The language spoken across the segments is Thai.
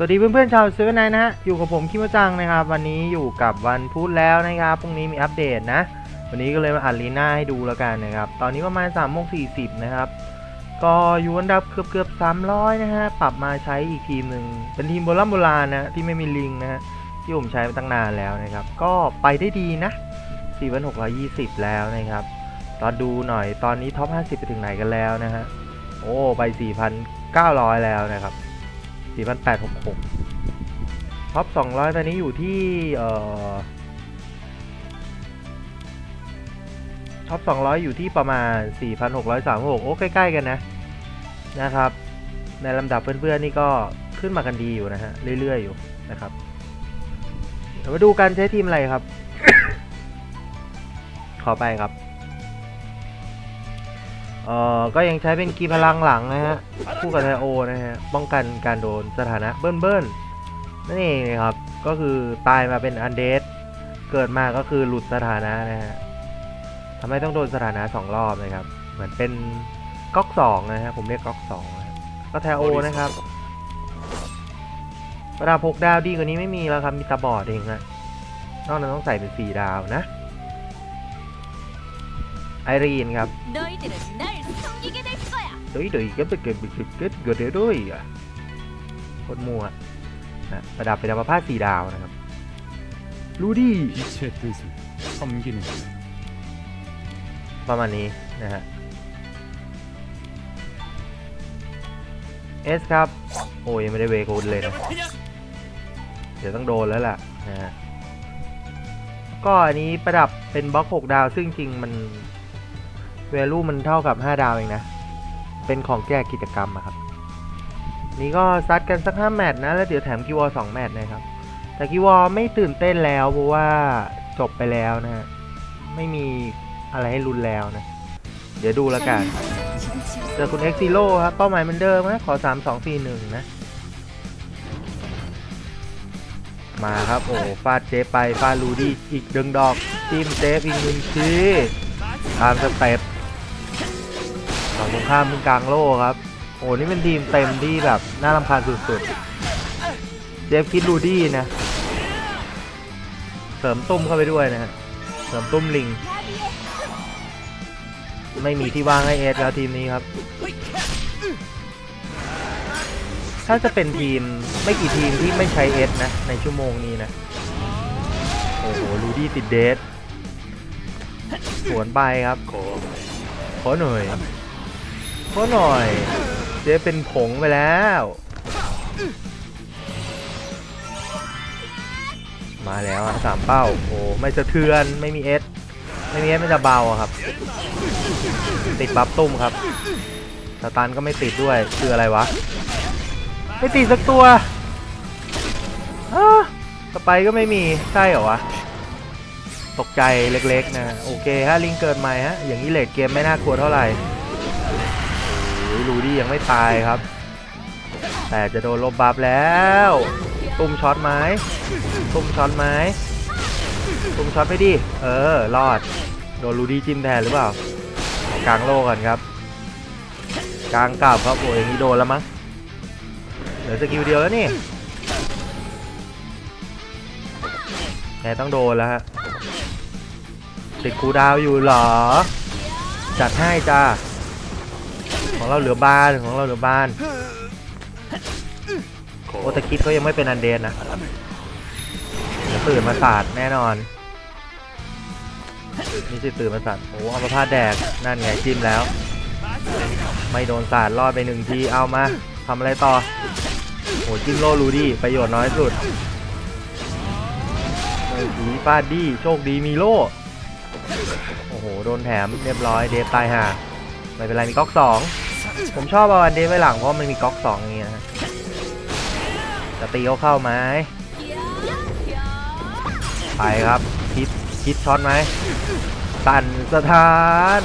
สวัสดีเพื่อนๆชาวเซเว่นไนนะฮะอยู่กับผมคิมจังนะครับ วันนี้อยู่กับวันพุธแล้วนะครับพรุ่งนี้มีอัปเดตนะ วันนี้ก็เลยมาอัดลีน่าให้ดูแล้วกันนะครับ ตอนนี้ประมาณ3ามโมงสีนะครับ ก็อยู่อันดับเกือบเกือบสามร้อยนะฮะปรับมาใช้อีกทีมหนึ่งเป็นทีมโบราณโบราณนะที่ไม่มีลิงนะฮะที่ผมใช้มาตั้งนานแล้วนะครับ ก็ไปได้ดีนะ 4,620 แล้วนะครับตอนดูหน่อยตอนนี้ท็อป 50 ไปถึงไหนกันแล้วนะฮะโอ้ไป 4,900 แล้วนะครับ 4,866ท็อป 200 ตอนนี้อยู่ที่เอ่อท็อป 200 อยู่ที่ประมาณ 4,636 โอ้ ใกล้ ๆ กันนะ นะครับ ในลำดับเพื่อน ๆ นี่ก็ขึ้นมากันดีอยู่นะฮะ เรื่อย ๆ อยู่นะครับ เดี๋ยวมาดูการใช้ทีมอะไรครับ ขอไปครับ ออก็ยังใช้เป็นกีพลังหลังนะฮะ คู่กับไทโอนะฮะ ป้องกันการโดนสถานะเบิ้ลเบิ้ลนั่นเองนะครับ ก็คือตายมาเป็นอันเดสเกิดมาก็คือหลุดสถานะนะฮะทำให้ต้องโดนสถานะสองรอบนะครับ เหมือนเป็นก๊อกสองนะฮะ ผมเรียกก๊อกสองก็แทโอนะครับเวลาพกดาวดีกว่านี้ไม่มีแล้วครับ มีตาบอดเองนะนอกนั้นต้องใส่เป็นสี่ดาวนะ ไอรีนครับ đẩy cái cái cái cái cái cái cái đôi อ่ยโคตรมัวนะประดับเป็นดาวผ้าสีดาวนะครับรู้ดิประมาณนี้นะฮะเอสครับ โอ้ยไม่ได้เวกูดเลยนะเดี๋ยวต้องโดนแล้วล่ะนะฮะก็อันนี้ประดับเป็นบล็อก 6 ดาว ซึ่งจริงมัน แวลูมันเท่ากับ 5 ดาวเองนะ เป็นของแก้กิจกรรมอะครับ นี่ก็ซัดกันสัก5แมตช์นะ แล้วเดี๋ยวแถมกิวอ2แมตช์นะครับ แต่กิวอไม่ตื่นเต้นแล้วเพราะว่าจบไปแล้วนะฮะไม่มีอะไรให้รุนแล้วนะ เดี๋ยวดูแล้วกันเจอคุณเอ็กซิโลครับ เป้าหมายเหมือนเดิมนะขอ3 2 4 1นะ มาครับ โอ้ฟาดเจไปฟาดลูดี้อีกดึงดอกจิ้มเจฟอีกหนึ่งทีตามสเต็ป ฝั่งตรงข้ามมึงกลางโล่ครับ โอ้นี่เป็นทีมเต็มที่แบบน่ารำคาญสุดๆเจฟคิดลูดี้นะ เสริมตุ้มเข้าไปด้วยนะฮะ เสริมตุ้มลิง ไม่มีที่ว่างให้เอสแล้วทีมนี้ครับ ถ้าจะเป็นทีมไม่กี่ทีมที่ไม่ใช้เอสนะ ในชั่วโมงนี้นะ โอ้โหลูดี้ติดเดสสวนไปครับขอหน่อย เขอหน่อย เจ๊เป็นผงไปแล้ว มาแล้วอะสามเป้า โอ้ไม่สะเทือนไม่มีเอสไม่มีเอสมันจะเบาครับ ติดบัฟตุ้มครับสตันก็ไม่ติดด้วยคืออะไรวะ ไม่ติดสักตัวอ้าสไปก็ไม่มีใช่เหรอวะ ตกใจเล็กๆนะ โอเคฮะลิงเกิดใหม่ฮะ อย่างนี้เลดเกมไม่น่ากลัวเท่าไหร่ ลูดี้ยังไม่ตายครับ แต่จะโดนลบบัฟแล้ว ตุ้มช็อตไหมตุ้มช็อตไหมตุ้มช็อตไปดิ เออ รอด โดนลูดี้จิ้มแทนหรือเปล่า กลางโลก่อนครับ กลางกลับครับโอ้ยอย่างนี้โดนแล้วมั้ง เหลือสกิลเดียวแล้วนี่แกต้องโดนแล้วฮะติดคูดาวอยู่เหรอ จัดให้จ้า ของเราเหลือบานของเราเหลือบานโอตะคิดก็ยังไม่เป็นอันเดนนะเดี๋ยวตื่นมาสาดแน่นอนนี่สิตื่นมาสาดโอ้เอามาพาดแดกนั่นไงจิ้มแล้ว ไม่โดนสาดรอดไปหนึ่งทีเอามาทำอะไรต่อโอ้จิ้มโลรูดี้ประโยชน์น้อยสุดผีฟาดดี้โชคดีมีโล่โอ้โห โดนแถมเรียบร้อยเดฟตายห่าไม่เป็นไรมีก๊อกสอง ผมชอบเอาอันเดฟไว้หลังเพราะมันมีก๊อกสองอย่างเงี้ยจะตีเขาเข้าไหมไปครับคิดคิดช็อตไหมสั่นสถาน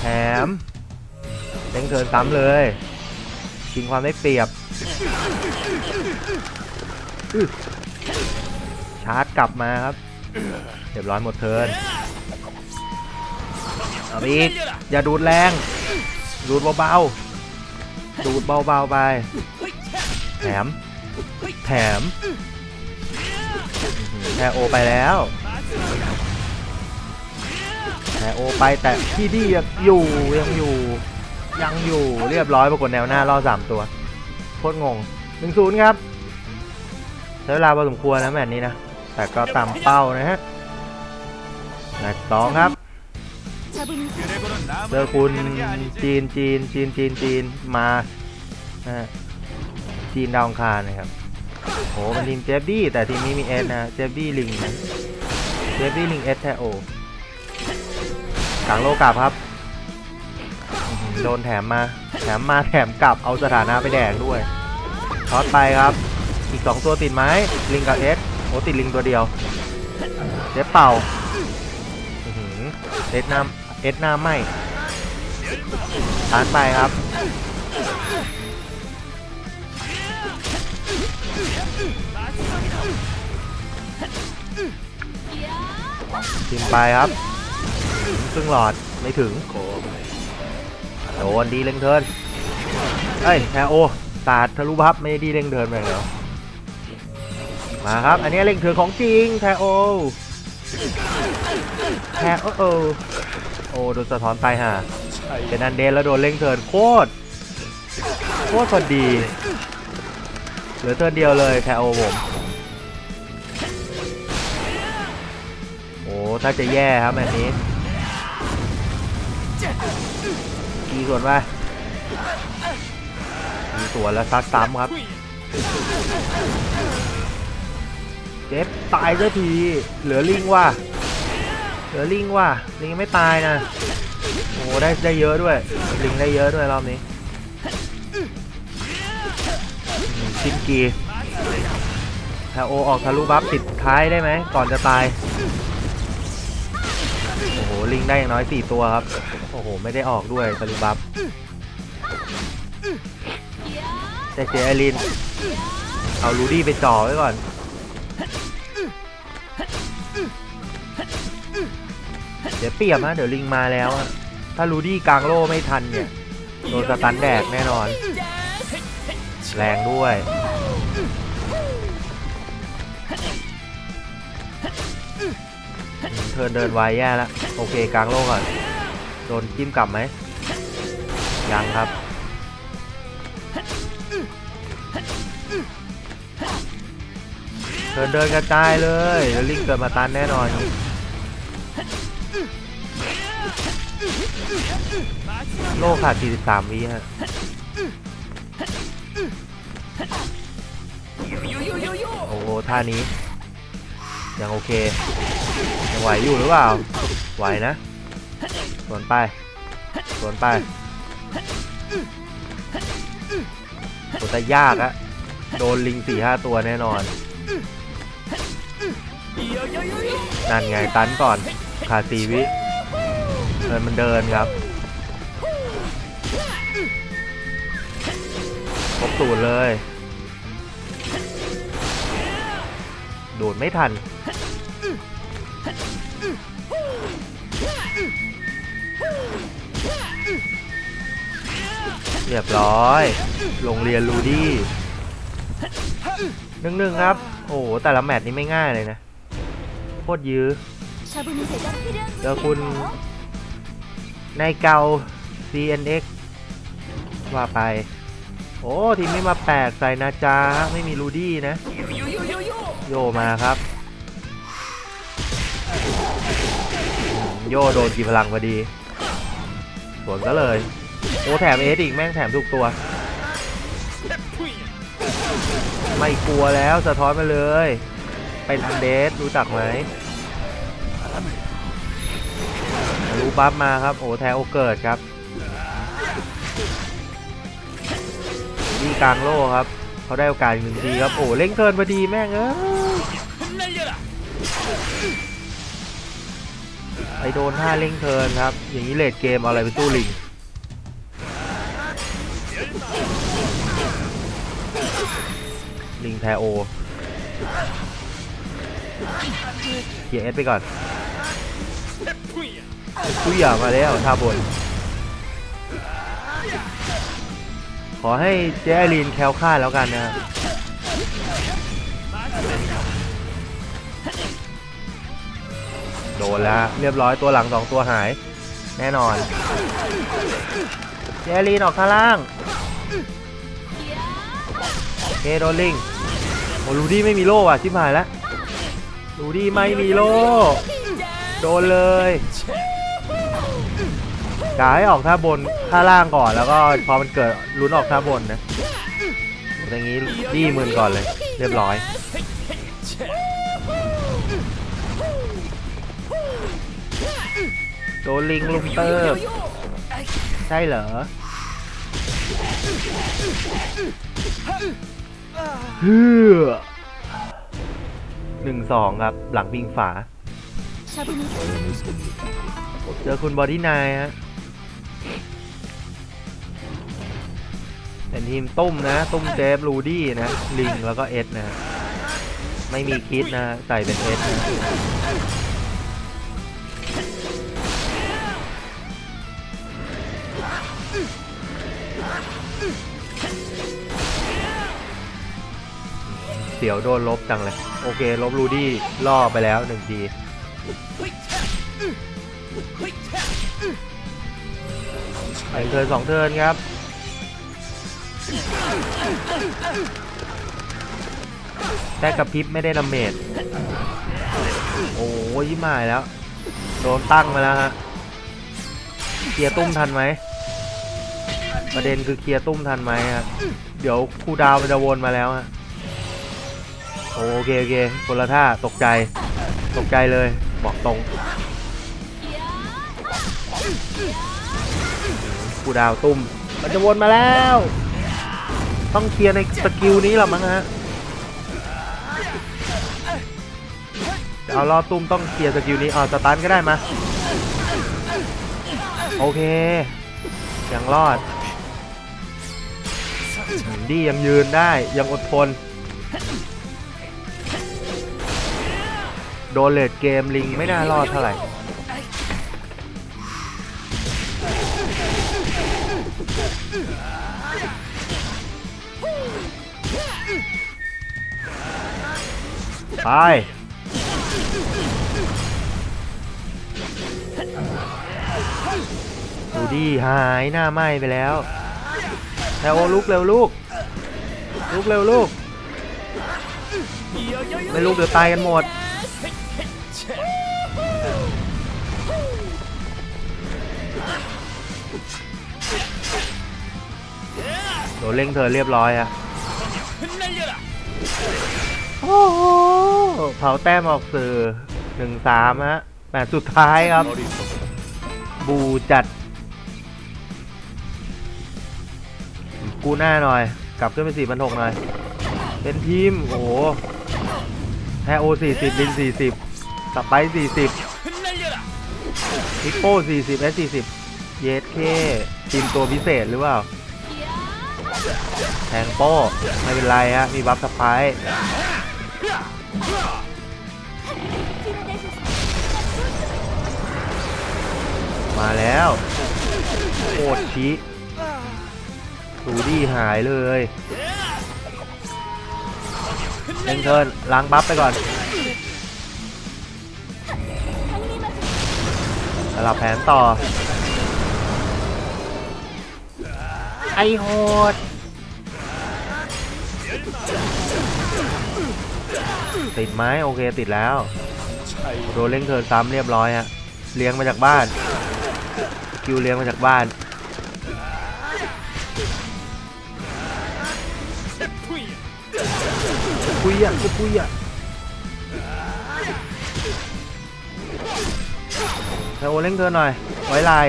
แถมเด้งเทินซ้ำเลยชิงความได้เปรียบชาร์จกลับมาครับเรียบร้อยหมดเทินเอาไปอีกอย่าดูดแรง ดูดเบาๆ ดูดเบาๆไป แถม แถมแทโอไปแล้วแทโอไปแต่ที่ดี้ยังอยู่ยังอยู่ ยังอยู่เรียบร้อยปรากฏแนวหน้ารอสามตัวโคตรงงหนึ่งศูนย์ครับใช้เวลาพอสมควรนะแมตช์นี้นะ แต่ก็ตามเป้านะฮะแมตช์สอครับ เจอคุณจีนจีนจีนจีนจีนมานะจีนดาวองคารนะครับโอ้เป็นทีมเจฟดี้แต่ทีมนี้มีเอสนะเจฟดี้ลิงนะเจฟดี้ลิงเอสแทโอกลางโลกลับครับโดนแถมมาแถมมาแถมกลับเอาสถานะไปแดกด้วยช็อตไปครับ อีก 2 ตัวติดไหมลิงกับเอสโอ้ติดลิงตัวเดียวเจฟเป่าเอสน้า เอสหน้าไหมทานไปครับทิมไปครับครึ่งหลอดไม่ถึงโดนดีเล็งเทินเอ้ยแทโอตาดทะลุพับไม่ดีเล็งเทินไปแล้วมาครับ อันนี้เล็งเทินของจริงแทโอแทโอ โอโอ้โดนสะท้อนไปฮะเป็นอันเดนแล้วโดนเล็งเทิร์นโคตรโคตรพอดีเหลือเทิร์นเดียวเลยแทโอผมโอ้ถ้าจะแย่ครับแบบนี้กีส่วนไปกีส่วนแล้วซักซ้ำครับเจ็บตายสักทีเหลือลิงว่ะ เหลือลิงว่ะลิงไม่ตายนะโอ้ได้ได้เยอะด้วยลิงได้เยอะด้วยรอบนี้ชินกีถ้าโอออกทะลุบัฟติดท้ายได้ไหมก่อนจะตายโอ้โหลิงได้อย่างน้อยสี่ตัวครับโอ้โหไม่ได้ออกด้วยทะลุบัฟแต่เจไอรินเอาลูดี้ไปจ่อไว้ก่อน เดี๋ยวเปรียบนะเดี๋ยวลิงมาแล้วอะถ้าลูดี้กลางโล่ไม่ทันเนี่ยโดนสตันแดกแน่นอน แรงด้วยเทิร์นเดินไวแย่แล้วโอเคกลางโลกก่อน โดนจิ้มกลับไหม ยังครับเทิร์นเดินกระจายเลยแล้วลิงเกิดมาตันแน่นอน โลขาด43วิฮะโอ้โหท่านี้ ยังโอเค ยังไหวอยู่หรือเปล่า ไหวนะสวนไปสวนไปโหแต่ยากอะโดนลิงสี่ห้าตัวแน่นอน นั่นไงตันก่อนขาดสี่วิ เดิมันเดินครับครบสูตรเลย โดดไม่ทัน เรียบร้อย โรงเรียนรูดี้หนึ่งหนึ่งครับ โอ้โห แต่ละแมตช์นี้ไม่ง่ายเลยนะ โคตรยื้อเจวคุณ นายเกา CNX ว่าไป โอ้ ทีมนี้มาแปลกใส่นาจาไม่มีรูดี้นะ โยมาครับ โยโดนกี่พลังพอดีสวนก็เลย โอ้แถมเอสอีกแม่งแถมทุกตัว ไม่กลัวแล้วสะท้อนมาเลยเป็นอันเดสรู้จักไหม บัฟมาครับ โอ้แทโอเกิดครับดีกลางโล่ครับ เขาได้โอกาสอีกหนึ่งทีครับ โอ้เล่งเทินพอดีแม่งเอ้ยไปโดนท่าเล่งเทินครับ อย่างนี้เลดเกมอะไรไปสู้ลิงลิงแทโอเกียร์เอสไปก่อน คุยอย่ามาแล้วท่าบน ขอให้เจไอรีนแคล้วคลาดแล้วกันนะโดนแล้ว เรียบร้อยตัวหลังสองตัวหาย แน่นอน เจไอรีนออกข้างล่างโอเคโดนลิงโอ้ลูดี้ไม่มีโล่ว่ะชิบหายแล้วลูดี้ไม่มีโล่โดนเลย กาให้ออกท่าบนท่าล่างก่อนแล้วก็พอมันเกิดลุ้นออกท่าบนนะอย่างนี้ดีมืนก่อนเลย เรียบร้อยโดนลิงลุมเติบใช่เหรอฮือหนึ่งสองครับ หลังพิงฝา เจอคุณบอดี้นายฮะ เป็นทีมตุ้มนะ ตุ้มเจฟลูดี้นะ ลิงแล้วก็เอสนะ ไม่มีคิดนะ ใส่เป็นเอสเดี๋ยวโดนลบจังเลย โอเค ลบลูดี้ล่อไปแล้วหนึ่งที ไปเทิร์นสองเทิร์นครับ แต่กระพิบไม่ได้ดาเมจ โอ้ยยิ้มหายแล้ว โดนตั้งมาแล้วฮะ เคลียร์ตุ้มทันไหม ประเด็นคือเคลียร์ตุ้มทันไหมฮะเดี๋ยวครูดาวมันจะวนมาแล้วฮะ โอเคโอเคคนละท่าตกใจ ตกใจเลยบอกตรงูดาวตุ้ม มันจะวนมาแล้ว ต้องเคลียร์ในสกิลนี้หรอมั้งฮะเอารอตุ้มต้องเคลียร์สกิลนี้อ๋อสตันก็ได้มา โอเค ยังรอด ดียังยืนได้ยังอดทน โดนเลดเกมลิงไม่น่ารอดเท่าไหร่ ไปดูดิหายหน้าไหม้ไปแล้วแต่โอลุกเร็วลูก ลุกเร็วลูก ไม่ลุกเดี๋ยวตายกันหมด เล่งเธอเรียบร้อยอะโอ้โหเผาแต้มออกสื่อหนึ่งสามฮะแมตสุดท้ายครับ บูจัด กูหน้าหน่อย กลับขึ้นไปสี่พันหกหน่อย เป็นทีม โอ้โหแฮโอสี่สิบลินสี่สิบสไปสี่สิบพิโป้สี่สิบเอสสี่สิบเยสเคทีมตัวพิเศษหรือเปล่า แทงโป้ไม่เป็นไรฮะ มีบัฟสไปร์มาแล้วโคตรชี้สูดี้หายเลยเล่นเทินล้างบัฟไปก่อนสลับแผนต่อ ไอโหด ติดไหมโอเคติดแล้วโดนเล่งเทิร์นซ้ำเรียบร้อยฮะเลี้ยงมาจากบ้าน คิวเลี้ยงมาจากบ้านคุยอะจะคุยอะให้โอเล่งเทิร์นหน่อย ไว้ลาย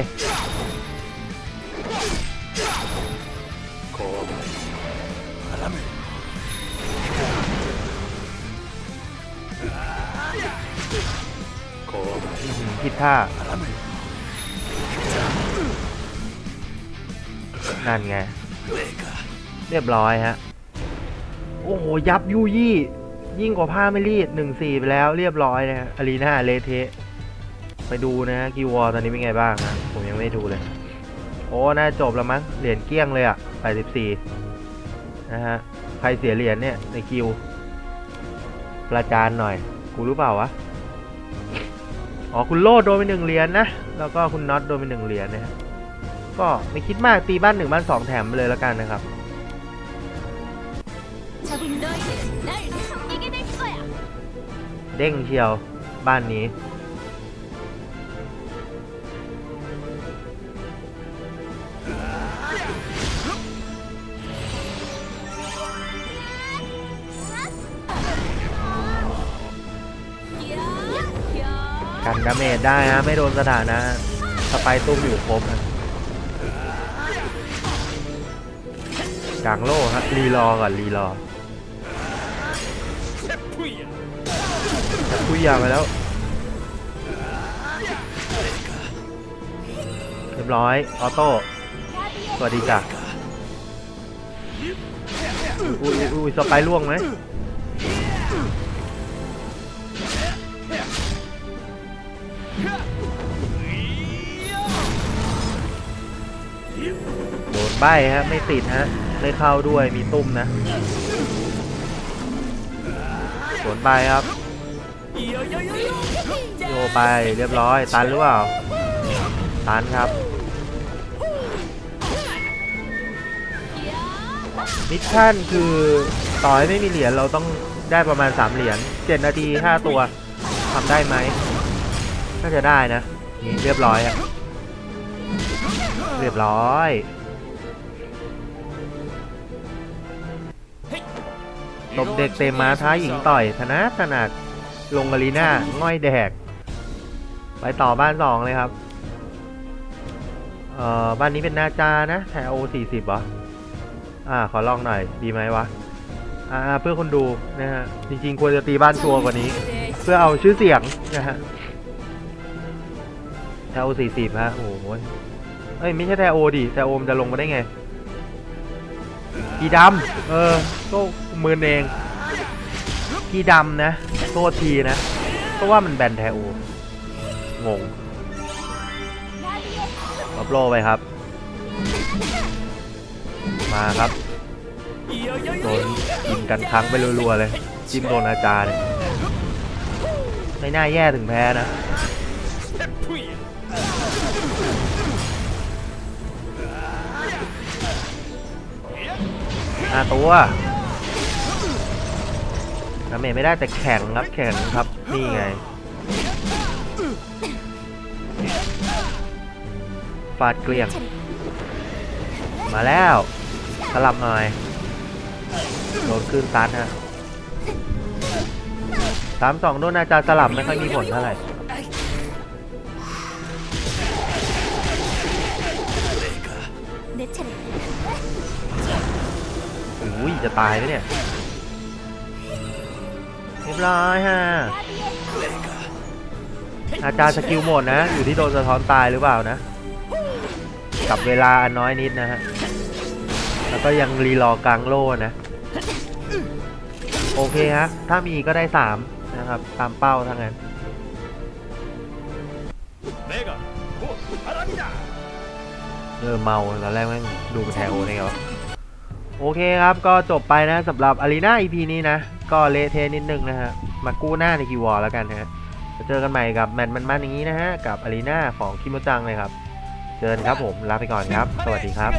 ผิดท่า นั่นไง เรียบร้อยฮะ โอ้โห ยับยุยี่ ยิ่งกว่าผ้าไม่รีดหนึ่งสี่ไปแล้วเรียบร้อยนะฮะอารีนาเลเทะไปดูนะฮะกิววอตอนนี้เป็นไงบ้างนะ ผมยังไม่ดูเลย โอ้ น่าจบแล้วมั้ง เหรียญเกลี้ยงเลยอะ่ะ84นะฮะ ใครเสียเหรียญเนี่ยในคิวประจานหน่อย กูรู้เปล่าวะ อ๋อคุณโลดโดนไปหนึ่งเหรียญนะ แล้วก็คุณน็อตโดนไปหนึ่งเหรียญนนะครัก็ไม่คิดมากตีบ้านหนึ่งบ้านสองแถมไปเลยแล้วกันนะครับเด้งเชียวบ้านนี้าเมจได้ฮะไม่โดนสถานะฮะสไปตุ้มอยู่ครบฮะกลางโล่ฮะรีรอก่อนรีรอจะคุยยาไปแล้วเรียบร้อยออโต้สวัสดีจ้ะอุ้ยอุ้ยอุ้ยสไปร์ล่วงไหม โดนใบฮะ ไม่ติดฮะ ไม่เข้าด้วยมีตุ้มนะสวนไปครับโยไปเรียบร้อย ตันหรือเปล่า ตันครับ มิชชั่นคือต่อให้ไม่มีเหรียญเราต้องได้ประมาณ 3 เหรียญ7นาที 5 ตัวทำได้ไหม น่าจะได้นะนี่เรียบร้อยอะเรียบร้อยตบเด็กเตะม้าท้าหญิงต่อยธนาถนัดลงอารีนาง่อยแดก ไปต่อบ้านสองเลยครับ เอ่อ บ้านนี้เป็นนาจานะแถวสี่สิบเหรอ อ่า ขอลองหน่อยดีไหมวะ อ่า เพื่อคนดูนะฮะ จริงๆ ควรจะตีบ้านชัวกว่านี้ เพื่อเอาชื่อเสียงนะฮะ แถวสี่สิบฮะ โอ้โหเอ้ย ไม่ใช่แทโอดิแทโอมจะลงมาได้ไง กีดำเออโต้มือเอง กีดำนะ โทษทีนะ เพราะว่ามันแบนแทโอ งงอัพโลไปครับ มาครับโดนกินกันครั้งไปรัวๆเลย จิ้มโดนอาจารย์เนี่ยไม่น่าแย่ถึงแพ้นะ ห้าตัวดาเมจไม่ได้แต่แข็งครับแข็งครับ นี่ไง ฟาดเกลี้ยง มาแล้วสลับหน่อย โดนขึ้นซัดฮะสามสองโดนอาจารย์สลับไม่ค่อยมีผลเท่าไหร่ อุ้ยจะตายไหมเนี่ยเรียบร้อยฮะอาจารย์สกิลหมดนะ อยู่ที่โดนสะท้อนตายหรือเปล่านะ กับเวลาอันน้อยนิดนะฮะ แล้วก็ยังรีรอกลางโล่นะ โอเคฮะ ถ้ามีก็ได้สามนะครับ ตามเป้าทั้งนั้นเออเมาตอนแรกแม่งดูแถวนี่เหรอ โอเคครับก็จบไปนะสำหรับอารีนา EP นี้นะ ก็เละเทนิดนึงนะฮะ มากู้หน้าในกีวอลแล้วกันฮะจะเจอกันใหม่กับแมตช์มันๆอย่างนี้นะฮะ กับอารีนาของคิมจังเลยครับ เจอกันครับผม ลาไปก่อนครับ สวัสดีครับ